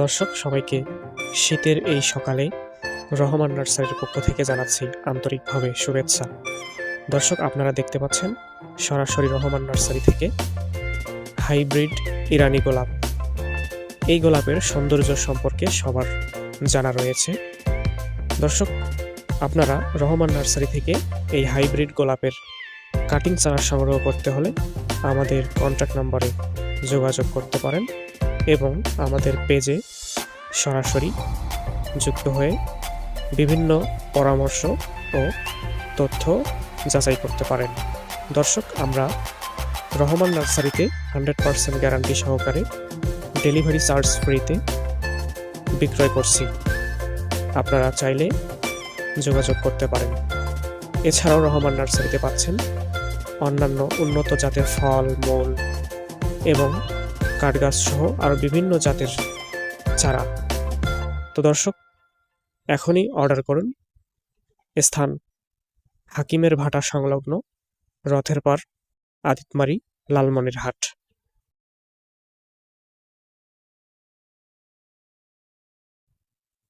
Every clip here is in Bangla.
দর্শক, সবাইকে শীতের এই সকালে রহমান নার্সারির পক্ষ থেকে জানাচ্ছি আন্তরিকভাবে শুভেচ্ছা। দর্শক, আপনারা দেখতে পাচ্ছেন, সরাসরি রহমান নার্সারি থেকে হাইব্রিড ইরানি গোলাপ। এই গোলাপের সৌন্দর্য সম্পর্কে সবার জানা রয়েছে। দর্শক, আপনারা রহমান নার্সারি থেকে এই হাইব্রিড গোলাপের কাটিং চারা সংগ্রহ করতে হলে আমাদের কন্ট্যাক্ট নম্বরে যোগাযোগ করতে পারেন। এবং আমাদের পেজে সরাসরি যুক্ত হয়ে বিভিন্ন পরামর্শ ও তথ্য যাচাই করতে পারেন। দর্শক, আমরা রহমান নার্সারিতে হান্ড্রেড পার্সেন্ট গ্যারান্টি সহকারে ডেলিভারি চার্জ ফ্রিতে বিক্রয় করছি। আপনারা চাইলে যোগাযোগ করতে পারেন। এছাড়াও রহমান নার্সারিতে পাচ্ছেন অন্যান্য উন্নত জাতের ফল, মূল এবং কাঠগাছ সহ আরও বিভিন্ন জাতের চারা। তো দর্শক, এখনই অর্ডার করুন। স্থান, হাকিমের ভাটা সংলগ্ন রথের পার আদিতমারি লালমনির হাট।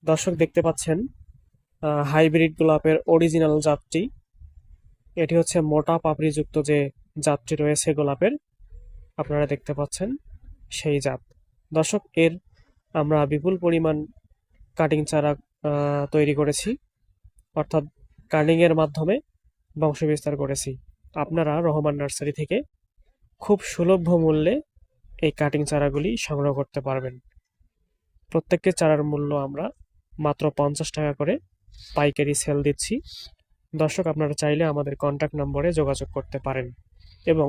দর্শক, দেখতে পাচ্ছেন হাইব্রিড গোলাপের অরিজিনাল জাতটি। এটি হচ্ছে মোটা পাপড়িযুক্ত যে জাতটি রয়েছে গোলাপের, আপনারা দেখতে পাচ্ছেন। সেই জাত। দর্শক, এর আমরা বিপুল পরিমাণ কাটিং চারা তৈরি করেছি। অর্থাৎ কাটিংয়ের মাধ্যমে বংশ বিস্তার করেছি। আপনারা রহমান নার্সারি থেকে খুব সুলভ মূল্যে এই কাটিং চারাগুলি সংগ্রহ করতে পারবেন। প্রত্যেকটি চারার মূল্য আমরা মাত্র পঞ্চাশ টাকা করে পাইকারি সেল দিচ্ছি। দর্শক, আপনারা চাইলে আমাদের কন্ট্যাক্ট নম্বরে যোগাযোগ করতে পারেন। এবং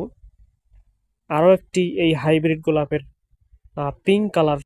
আরও একটি এই হাইব্রিড গোলাপের Ah, pink color